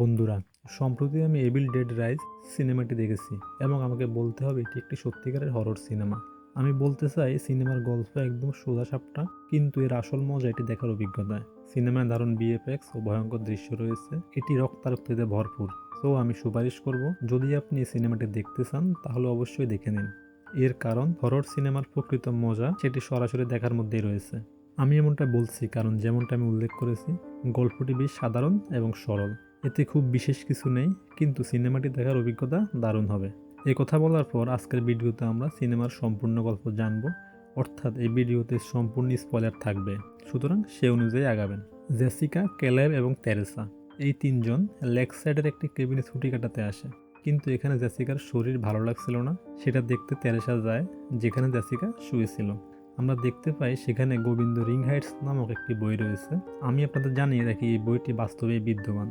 বন্ধুরা, সম্প্রতি আমি এবিল ডেড রাইজ সিনেমাটি দেখেছি এবং আমাকে বলতে হবে এটি একটি সত্যিকারের হরর সিনেমা আমি বলতে চাই, সিনেমার গল্প একদম সোজা সাপটা কিন্তু এর আসল মজা এটি দেখার অভিজ্ঞতায়। সিনেমায় দারুণ বিএফএক্স ও ভয়ঙ্কর দৃশ্য রয়েছে, এটি রক্তারক্তিতে ভরপুর। তো আমি সুপারিশ করব, যদি আপনি এই সিনেমাটি দেখতে চান, তাহলে অবশ্যই দেখে নিন। এর কারণ হরর সিনেমার প্রকৃত মজা সেটি সরাসরি দেখার মধ্যেই রয়েছে। আমি এমনটা বলছি কারণ যেমনটা আমি উল্লেখ করেছি, গল্পটি বেশ সাধারণ এবং সরল। এতে খুব বিশেষ কিছু নেই, কিন্তু সিনেমাটি দেখার অভিজ্ঞতা দারুণ হবে। এই কথা বলার পর আজকের ভিডিওতে আমরা সিনেমার সম্পূর্ণ গল্প জানব, অর্থাৎ এই ভিডিওতে সম্পূর্ণ স্পয়লার থাকবে। সুতরাং সে অনুযায়ী আগাবেন। জেসিকা কেলেব এবং তেরেসা এই তিনজন লেগ সাইডের একটি কেবিনে ছুটি কাটাতে আসে। কিন্তু এখানে জেসিকার শরীর ভালো লাগছিল না, সেটা দেখতে তেরেসা যায়, যেখানে জেসিকা শুয়েছিল। আমরা দেখতে পাই সেখানে গোবিন্দ রিং হাইটস নামক একটি বই রয়েছে। আমি আপনাদের জানিয়ে রাখি, এই বইটি বাস্তবে বিদ্যমান।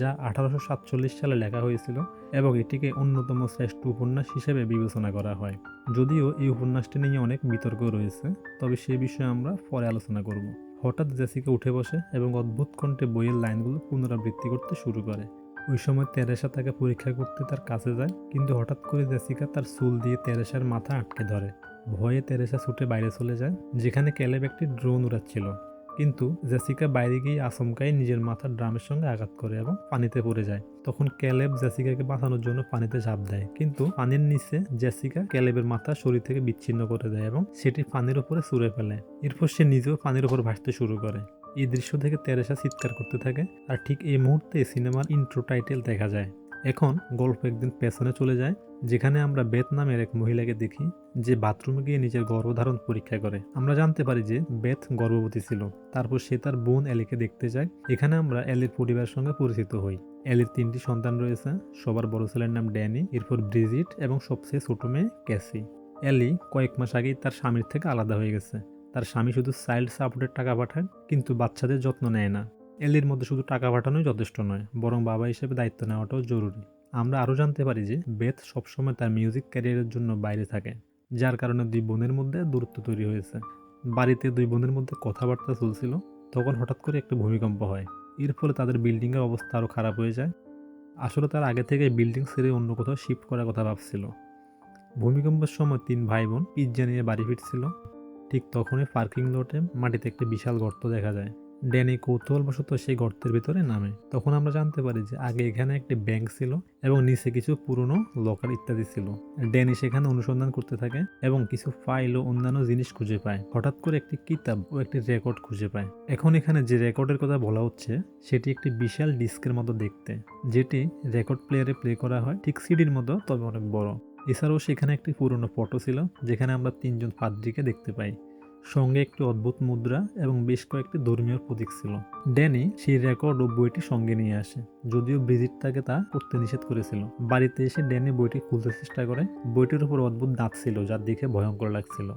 যা আঠারোশো সাতচল্লিশ সালে লেখা হয়েছিল এবং এটিকে অন্যতম শ্রেষ্ঠ উপন্যাস হিসেবে বিবেচনা করা হয়। যদিও এই উপন্যাসটি নিয়ে অনেক বিতর্ক রয়েছে, তবে সে বিষয়ে আমরা পরে আলোচনা করব। হঠাৎ জেসিকা উঠে বসে এবং অদ্ভুত কণ্ঠে বইয়ের লাইনগুলো পুনরাবৃত্তি করতে শুরু করে। ওই সময় তেরেসা তাকে পরীক্ষা করতে তার কাছে যায়, কিন্তু হঠাৎ করে জেসিকা তার চুল দিয়ে তেরেসার মাথা আটকে ধরে। ভয়ে তেরেসা ছুটে বাইরে চলে যায়, যেখানে ক্যালেব একটি ড্রোন উড়াচ্ছিল। কিন্তু জেসিকা বাইরে গিয়ে আচমকাই নিজের মাথার ড্রামের সঙ্গে আঘাত করে এবং পানিতে পড়ে যায়। তখন ক্যালেব জেসিকাকে বাঁচানোর জন্য পানিতে ঝাঁপ দেয়। কিন্তু পানির নিচে জেসিকা ক্যালেবের মাথা শরীর থেকে বিচ্ছিন্ন করে দেয় এবং সেটি পানির উপরে ছুঁড়ে ফেলে। এরপর সে নিজেও পানির উপর ভাসতে শুরু করে। এই দৃশ্য থেকে তেরেসা চিৎকার করতে থাকে। আর ঠিক এই মুহূর্তে সিনেমার ইন্ট্রো টাইটেল দেখা যায়। এখন গল্প একদিন পেছনে চলে যায়, যেখানে আমরা বেত নামের এক মহিলাকে দেখি, যে বাথরুমে গিয়ে নিজের গর্ভধারণ পরীক্ষা করে। আমরা জানতে পারি যে বেথ গর্ভবতী ছিল। তারপর সে তার বোন এলিকে দেখতে যায়। এখানে আমরা এলির পরিবারের সঙ্গে পরিচিত হই। এলির তিনটি সন্তান রয়েছে। সবার বড় ছেলের নাম ড্যানি, এরপর ব্রিজিট এবং সবচেয়ে ছোট মেয়ে ক্যাসি। এলি কয়েক মাস আগেই তার স্বামীর থেকে আলাদা হয়ে গেছে। তার স্বামী শুধু চাইল্ড সাপোর্টের টাকা পাঠায়, কিন্তু বাচ্চাদের যত্ন নেয় না। এলির মধ্যে শুধু টাকা পাঠানোই যথেষ্ট নয়, বরং বাবা হিসেবে দায়িত্ব নেওয়াটাও জরুরি। আমরা আরও জানতে পারি যে, বেথ সবসময় তার মিউজিক ক্যারিয়ারের জন্য বাইরে থাকে, যার কারণে দুই বোনের মধ্যে দূরত্ব তৈরি হয়েছে। বাড়িতে দুই বোনের মধ্যে কথাবার্তা চলছিল, তখন হঠাৎ করে একটা ভূমিকম্প হয়। এর ফলে তাদের বিল্ডিংয়ের অবস্থা আরও খারাপ হয়ে যায়। আসলে তার আগে থেকে বিল্ডিং ছেড়ে অন্য কোথাও শিফট করার কথা ভাবছিল। ভূমিকম্পের সময় তিন ভাই বোন পিজ্জা নিয়ে বাড়ি ফিরছিল। ঠিক তখনই পার্কিং লটে মাটিতে একটি বিশাল গর্ত দেখা যায়। ড্যানি কৌতূহলবশত সেই গর্তের ভিতরে নামে। তখন আমরা জানতে পারি যে আগে এখানে একটি ব্যাংক ছিল এবং নিচে কিছু পুরনো লকার ইত্যাদি ছিল। ড্যানি সেখানে অনুসন্ধান করতে থাকে এবং কিছু ফাইল ও অন্যান্য জিনিস খুঁজে পায়। হঠাৎ করে একটি কিতাব ও একটি রেকর্ড খুঁজে পায়। এখন এখানে যে রেকর্ডের কথা বলা হচ্ছে, সেটি একটি বিশাল ডিস্কের মতো দেখতে, যেটি রেকর্ড প্লেয়ারে প্লে করা হয় ঠিক সিডির মতো, তবে অনেক বড়। এছাড়াও সেখানে একটি পুরনো ফটো ছিল, যেখানে আমরা তিনজন পাদ্রিকে দেখতে পাই। সঙ্গে একটি অদ্ভুত মুদ্রা এবং বেশ কয়েকটি ধর্মীয় প্রতীক ছিল। ড্যানি সেই রেকর্ড ও বইটি সঙ্গে নিয়ে আসে, যদিও ব্রিজিট তাকে তা করতে নিষেধ করেছিল। বাড়িতে এসে ড্যানি বইটি খুলতে চেষ্টা করে। বইটির উপর অদ্ভুত দাঁত ছিল, যা দেখে ভয়ঙ্কর লাগছিল।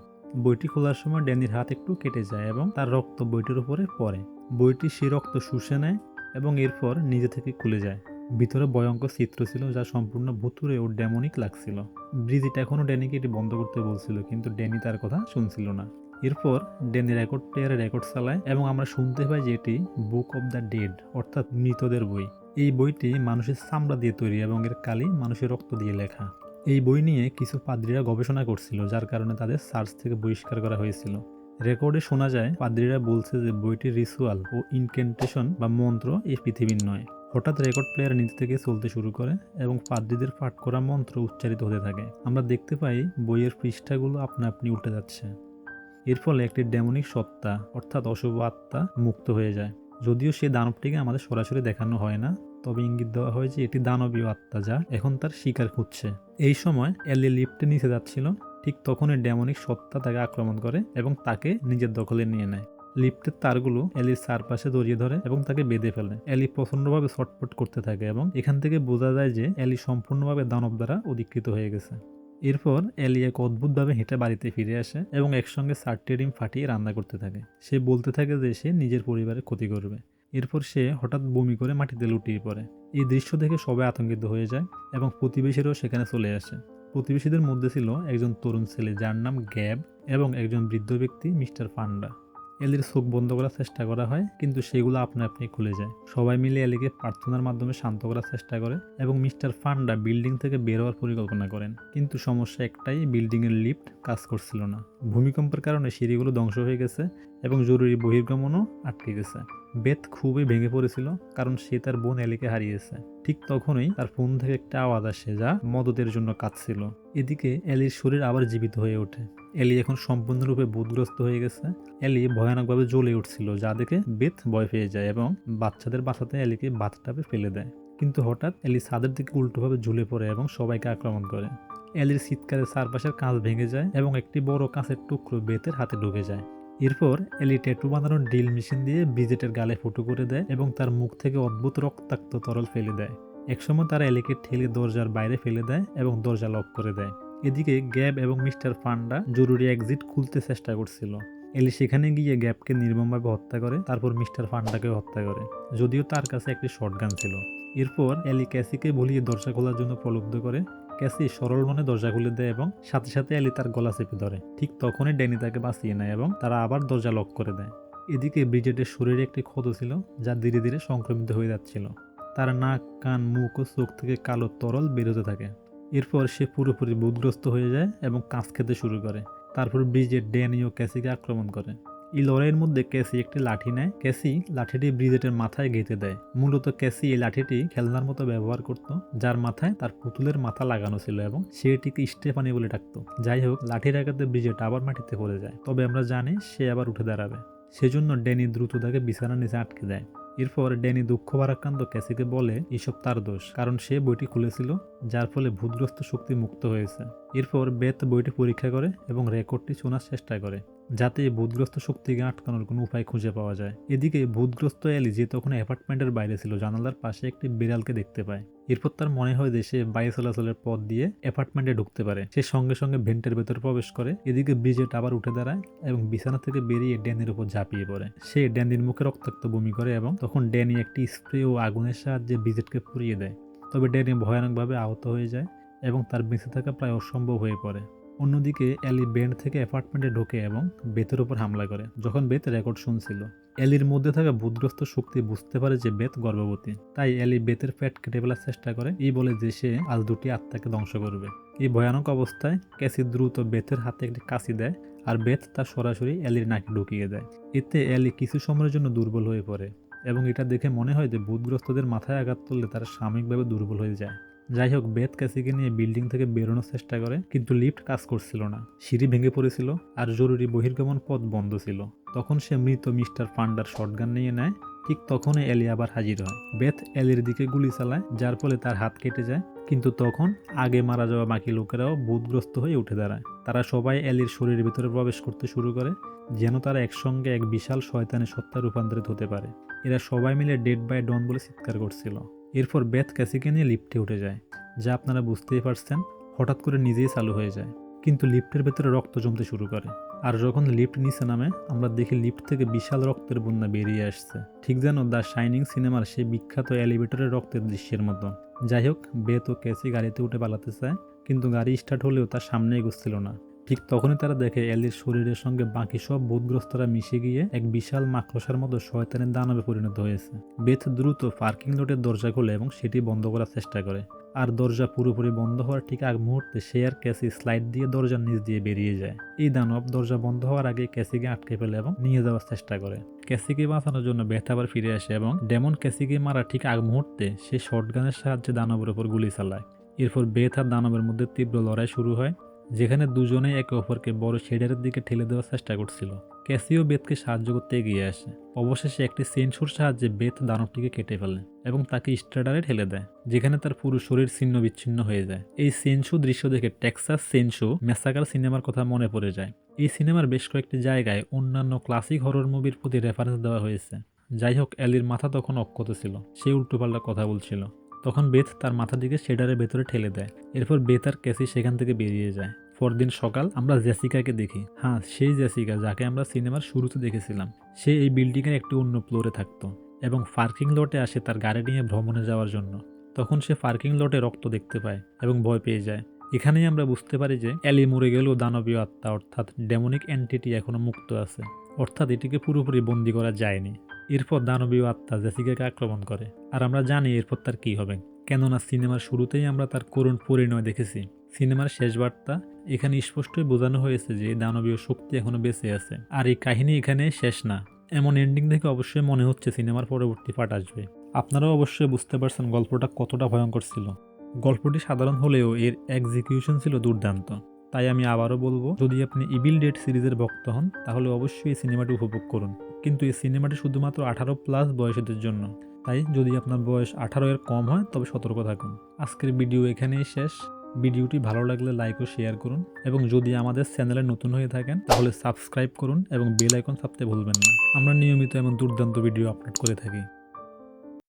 বইটি খোলার সময় ড্যানির হাত একটু কেটে যায় এবং তার রক্ত বইটির উপরে পড়ে। বইটি সে রক্ত শুষে নেয় এবং এরপর নিজে থেকে খুলে যায়। ভিতরে ভয়ঙ্কর চিত্র ছিল, যা সম্পূর্ণ ভুতুরে ও ডেমনিক লাগছিল। ব্রিজিট এখনও ড্যানিকে এটি বন্ধ করতে বলছিল, কিন্তু ড্যানি তার কথা শুনছিল না। এরপর ডেনি রেকর্ড প্লেয়ারে রেকর্ড চালায় এবং আমরা শুনতে পাই যে এটি বুক অব দ্য ডেড, অর্থাৎ মৃতদের বই। এই বইটি মানুষের চামড়া দিয়ে তৈরি এবং এর কালি মানুষের রক্ত দিয়ে লেখা। এই বই নিয়ে কিছু পাদ্রীরা গবেষণা করছিল, যার কারণে তাদের সার্চ থেকে বহিষ্কার করা হয়েছিল। রেকর্ডে শোনা যায়, পাদ্রীরা বলছে যে বইটির রিচুয়াল ও ইনকেন্টেশন বা মন্ত্র এই পৃথিবীর নয়। হঠাৎ রেকর্ড প্লেয়ার নিজ থেকে চলতে শুরু করে এবং পাদ্রীদের পাঠ করা মন্ত্র উচ্চারিত হতে থাকে। আমরা দেখতে পাই বইয়ের পৃষ্ঠাগুলো আপনা আপনি উল্টে যাচ্ছে। এর ফলে একটি ডেমনিক সত্তা, অর্থাৎ অশুভ আত্মা, মুক্ত হয়ে যায়। যদিও সে দানবটিকে আমাদের সরাসরি দেখানো হয় না, তবে ইঙ্গিত দেওয়া হয় যে এটি দানবীয় আত্মা যা এখন তার শিকার খুঁজছে এই সময় এলি লিফটে নিচে যাচ্ছিল, ঠিক তখনই ডেমনিক সত্তা তাকে আক্রমণ করে এবং তাকে নিজের দখলে নিয়ে নেয়। লিফটের তারগুলো এলির চারপাশে জড়িয়ে ধরে এবং তাকে বেঁধে ফেলে। এলি প্রচণ্ডভাবে ছটপট করতে থাকে এবং এখান থেকে বোঝা যায় যে এলি সম্পূর্ণভাবে দানব দ্বারা অধিকৃত হয়ে গেছে। এরপর এলি এক অদ্ভুতভাবে হেঁটে বাড়িতে ফিরে আসে এবং একসঙ্গে চারটি ডিম ফাটিয়ে রান্না করতে থাকে। সে বলতে থাকে যে সে নিজের পরিবারের ক্ষতি করবে। এরপর সে হঠাৎ বমি করে মাটিতে লুটিয়ে পড়ে। এই দৃশ্য দেখে সবাই আতঙ্কিত হয়ে যায় এবং প্রতিবেশীরাও সেখানে চলে আসে। প্রতিবেশীদের মধ্যে ছিল একজন তরুণ ছেলে যার নাম গ্যাব এবং একজন বৃদ্ধ ব্যক্তি মিস্টার পান্ডা। এলির চোখ বন্ধ করার চেষ্টা করা হয়, কিন্তু সেগুলো আপনা আপনি খুলে যায়। সবাই মিলে এলিকে প্রার্থনার মাধ্যমে শান্ত করার চেষ্টা করে এবং মিস্টার ফান্ডা বিল্ডিং থেকে বের হওয়ার পরিকল্পনা করেন। কিন্তু সমস্যা একটাই বিল্ডিং এর লিফট কাজ করছিল না। ভূমিকম্পের কারণে সিঁড়িগুলো ধ্বংস হয়ে গেছে এবং জরুরি বহির্গমনও আটকে গেছে। বেত খুবই ভেঙে পড়েছিল, কারণ সে তার বোন এলিকে হারিয়েছে। ঠিক তখনই তার ফোন থেকে একটা আওয়াজ আসে যা মদতের জন্য কাঁদছিল। এদিকে এলির শরীর আবার জীবিত হয়ে ওঠে। এলি এখন সম্পূর্ণরূপে বুধগ্রস্ত হয়ে গেছে। এলি ভয়ানকভাবে জ্বলে উঠছিল, যা দেখে বেত ভয় পেয়ে যায় এবং বাচ্চাদের বাঁচাতে এলিকে বাথটাবে ফেলে দেয়। কিন্তু হঠাৎ এলি ছাদের দিকে উল্টোভাবে ঝুলে পড়ে এবং সবাইকে আক্রমণ করে। এলির শীতকালে চারপাশের কাঁচ ভেঙে যায় এবং একটি বড় কাঁচের টুকরো বেতের হাতে ঢুকে যায়। এরপর এলি ট্যাটু বানানোর ড্রিল মেশিন দিয়ে ব্রিজেটের গালে ফুটো করে দেয় এবং তার মুখ থেকে অদ্ভুত রক্তাক্ত তরল ফেলে দেয়। একসময় তারা এলিকে ঠেলে দরজার বাইরে ফেলে দেয় এবং দরজা লক করে দেয়। এদিকে গ্যাব এবং মিস্টার ফান্ডা জরুরি এক্সিট খুলতে চেষ্টা করছিল। এলি সেখানে গিয়ে গ্যাবকে নির্মমভাবে হত্যা করে, তারপর মিস্টার ফান্ডাকে হত্যা করে, যদিও তার কাছে একটি শটগান ছিল। এরপর এলি ক্যাসিকে ভুলিয়ে দরজা খোলার জন্য প্রলুব্ধ করে ক্যাসি সরল মনে দরজা খুলে দেয় এবং সাথে সাথে এলি তার গলা চেপে ধরে। ঠিক তখনই ড্যানি তাকে বাঁচিয়ে নেয় এবং তারা আবার দরজা লক করে দেয়। এদিকে ব্রিজেটের শরীরে একটি ক্ষত ছিল, যা ধীরে ধীরে সংক্রমিত হয়ে যাচ্ছিল। তার নাক, কান, মুখ ও চোখ থেকে কালো তরল বেরোতে থাকে। এরপর সে পুরোপুরি বুধগ্রস্ত হয়ে যায় এবং কাঁচ খেতে শুরু করে। তারপর ব্রিজেট ড্যানি ও ক্যাসিকে আক্রমণ করে। এই লড়াইয়ের মধ্যে ক্যাসি একটি লাঠি নেয়। ক্যাসি লাঠিটি ব্রিজেটের মাথায় গেঁথে দেয়। মূলত ক্যাসি এই লাঠিটি খেলনার মতো ব্যবহার করত, যার মাথায় তার পুতুলের মাথা লাগানো ছিল এবং সে এটিকে স্টেফানি বলে ডাকতো। যাই হোক, লাঠির আঘাতে ব্রিজেট আবার মাটিতে পড়ে যায়। তবে আমরা জানি সে আবার উঠে দাঁড়াবে। সেজন্য ড্যানি দ্রুত তাকে বিছানার নিচে আটকে দেয়। এরপর ড্যানি দুঃখ ভারাক্রান্ত ক্যাসিকে বলে, এসব তার দোষ, কারণ সে বইটি খুলেছিল, যার ফলে ভূতগ্রস্ত শক্তি মুক্ত হয়েছে। এরপর বেত বইটি পরীক্ষা করে এবং রেকর্ডটি শোনার চেষ্টা করে। যাতে ভূতগ্রস্ত শক্তিকে আটকানোর কোনো উপায় খুঁজে পাওয়া যায়। এদিকে ভূতগ্রস্ত অ্যালি যে তখন অ্যাপার্টমেন্টের বাইরে ছিল, জানালার পাশে একটি বিড়ালকে দেখতে পায়। এরপর তার মনে হয় যে সে বায়ু চলাচলের পথ দিয়ে অ্যাপার্টমেন্টে ঢুকতে পারে। সে সঙ্গে সঙ্গে ভেন্টের ভেতরে প্রবেশ করে। এদিকে ব্রিজেট আবার উঠে দাঁড়ায় এবং বিছানা থেকে বেরিয়ে ড্যানির উপর ঝাঁপিয়ে পড়ে। সে ড্যানির মুখে রক্তাক্ত বমি করে এবং তখন ড্যানি একটি স্প্রে ও আগুনের সাহায্যে ব্রিজেটকে পুড়িয়ে দেয়। তবে ড্যানি ভয়ানকভাবে আহত হয়ে যায় এবং তার বেঁচে থাকা প্রায় অসম্ভব হয়ে পড়ে। অন্যদিকে অ্যালি ব্যান্ড থেকে অ্যাপার্টমেন্টে ঢোকে এবং বেতের উপর হামলা করে, যখন বেত রেকর্ড শুনছিল। অ্যালির মধ্যে থাকা ভূতগ্রস্ত শক্তি বুঝতে পারে যে বেত গর্ভবতী। তাই অ্যালি বেতের ফ্যাট কেটে ফেলার চেষ্টা করে, এই বলে যে সে আজ দুটি আত্মাকে ধ্বংস করবে। এই ভয়ানক অবস্থায় ক্যাসি দ্রুত বেতের হাতে একটি কাশি দেয় আর বেত তার সরাসরি অ্যালির নাকে ঢুকিয়ে দেয়। এতে অ্যালি কিছু সময়ের জন্য দুর্বল হয়ে পড়ে এবং এটা দেখে মনে হয় যে ভূতগ্রস্তদের মাথায় আঘাত করলে তারা সাময়িকভাবে দুর্বল হয়ে যায়। যাই হোক, বেদ ক্যাসিকে নিয়ে বিল্ডিং থেকে বেরোনোর চেষ্টা করে, কিন্তু লিফট কাজ করছিল না। সিঁড়ি ভেঙে পড়েছিল আর জরুরি বহির্গমন পথ বন্ধ ছিল। তখন সে মৃত মিস্টার ফান্ডার শটগান নিয়ে নেয়, ঠিক তখনই এলি আবার হাজির হয়। বেথ এলির দিকে গুলি চালায়, যার ফলে তার হাত কেটে যায়, কিন্তু তখন আগে মারা যাওয়া বাকি লোকেরাও ভূতগ্রস্ত হয়ে উঠে দাঁড়ায়। তারা সবাই এলির শরীরের ভিতরে প্রবেশ করতে শুরু করে, যেন তারা একসঙ্গে এক বিশাল শয়তানের সত্তা রূপান্তরিত হতে পারে। এরা সবাই মিলে ডেড বাই ডন বলে চিৎকার করছিল। এরপর বেথ ক্যাসিকে নিয়ে লিফটে উঠে যায়, যা আপনারা বুঝতেই পারছেন হঠাৎ করে নিজেই চালু হয়ে যায়। কিন্তু লিফটের ভেতরে রক্ত জমতে শুরু করে। আর যখন লিফট নিচে নামে, আমরা দেখি লিফট থেকে বিশাল রক্তের বন্যা বেরিয়ে আসছে। ঠিক যেন দ্য শাইনিং সিনেমার সেই বিখ্যাত এলিভেটরের রক্তের দৃশ্যের মতো। যাই হোক, বেত ও ক্যাসি গাড়িতে উঠে পালাতে চায়, কিন্তু গাড়ি স্টার্ট হলেও তার সামনে এগোচ্ছিল না। ঠিক তখনই তারা দেখে এলির শরীরের সঙ্গে বাকি সব বোধগ্রস্তরা মিশে গিয়ে এক বিশাল মাকড়সার মতো শয়তানের দানবে পরিণত হয়েছে। বেথ দ্রুত পার্কিং লটের দরজা খোলে এবং সেটি বন্ধ করার চেষ্টা করে। আর দরজা পুরোপুরি বন্ধ হওয়ার ঠিক আগ মুহূর্তে সে আর ক্যাসি স্লাইড দিয়ে দরজার নিচ দিয়ে বেরিয়ে যায়। এই দানব দরজা বন্ধ হওয়ার আগে ক্যাসিকে আটকে ফেলে এবং নিয়ে যাওয়ার চেষ্টা করে। ক্যাসিকে বাঁচানোর জন্য বেথ আবার ফিরে আসে এবং ডেমন ক্যাসিকে মারা ঠিক আগ মুহূর্তে সে শর্টগানের সাহায্যে দানবের উপর গুলি চালায়। এরপর বেথ আর দানবের মধ্যে তীব্র লড়াই শুরু হয়। যেখানে দুজনেই একে অপরকে বড় শেডারের দিকে ঠেলে দেওয়ার চেষ্টা করছিল। ক্যাসিও বেতকে সাহায্য করতে এগিয়ে আসে। অবশেষে একটি সেন্সুর সাহায্যে বেত দানবটিকে কেটে ফেলে এবং তাকে স্ট্রেডারে ঠেলে দেয়, যেখানে তার পুরো শরীর ছিন্ন বিচ্ছিন্ন হয়ে যায়। এই সেন্সু দৃশ্য দেখে টেক্সাস সেন্সু মেসাকার সিনেমার কথা মনে পড়ে যায়। এই সিনেমার বেশ কয়েকটি জায়গায় অন্যান্য ক্লাসিক হরর মুভির প্রতি রেফারেন্স দেওয়া হয়েছে। যাই হোক, অ্যালির মাথা তখন অক্ষত ছিল। সে উল্টোপাল্টা কথা বলছিল। তখন বেথ তার মাথা দিকে শেডারের ভেতরে ঠেলে দেয়। এরপর বেথ আর ক্যাসি সেখান থেকে বেরিয়ে যায়। পরদিন সকাল আমরা জেসিকাকে দেখি। হ্যাঁ সেই জেসিকা যাকে আমরা সিনেমার শুরুতে দেখেছিলাম। সে এই বিল্ডিংয়ের একটি অন্য ফ্লোরে থাকতো এবং পার্কিং লটে আসে তার গাড়ি নিয়ে ভ্রমণে যাওয়ার জন্য। তখন সে পার্কিং লটে রক্ত দেখতে পায় এবং ভয় পেয়ে যায়। এখানেই আমরা বুঝতে পারি যে অ্যালি মরে গেলেও দানবীয় আত্মা, অর্থাৎ ডেমোনিক অ্যান্টিটি এখনও মুক্ত আছে। অর্থাৎ এটিকে পুরোপুরি বন্দি করা যায়নি। এরপর দানবীয় আত্মা জেসিকাকে আক্রমণ করে। আর আমরা জানি এরপর তার কী হবে। কেননা সিনেমার শুরুতেই আমরা তার করুণ পরিণয় দেখেছি। সিনেমার শেষ বার্তা এখানে স্পষ্টই বোঝানো হয়েছে যে দানবীয় শক্তি এখনও বেঁচে আছে। আর এই কাহিনী এখানে শেষ না। এমন এন্ডিং দেখে অবশ্যই মনে হচ্ছে সিনেমার পরবর্তী পার্ট আসবে। আপনারাও অবশ্যই বুঝতে পারছেন গল্পটা কতটা ভয়ঙ্কর ছিল। গল্পটি সাধারণ হলেও এর এক্সিকিউশন ছিল দুর্দান্ত। তাই আমি আবারও বলব, যদি আপনি ইবিল ডেট সিরিজের ভক্ত হন, তাহলে অবশ্যই এই সিনেমাটি উপভোগ করুন। কিন্তু এই সিনেমাটি শুধুমাত্র আঠারো প্লাস বয়সীদের জন্য। তাই যদি আপনার বয়স আঠারো এর কম হয়, তবে সতর্ক থাকুন। আজকের ভিডিও এখানেই শেষ। ভিডিওটি ভালো লাগলে লাইক ও শেয়ার করুন এবং যদি আমাদের চ্যানেলে নতুন হয়ে থাকেন, তাহলে সাবস্ক্রাইব করুন এবং বেল আইকন চাপতে ভুলবেন না। আমরা নিয়মিত এমন দুর্দান্ত ভিডিও আপলোড করে থাকি।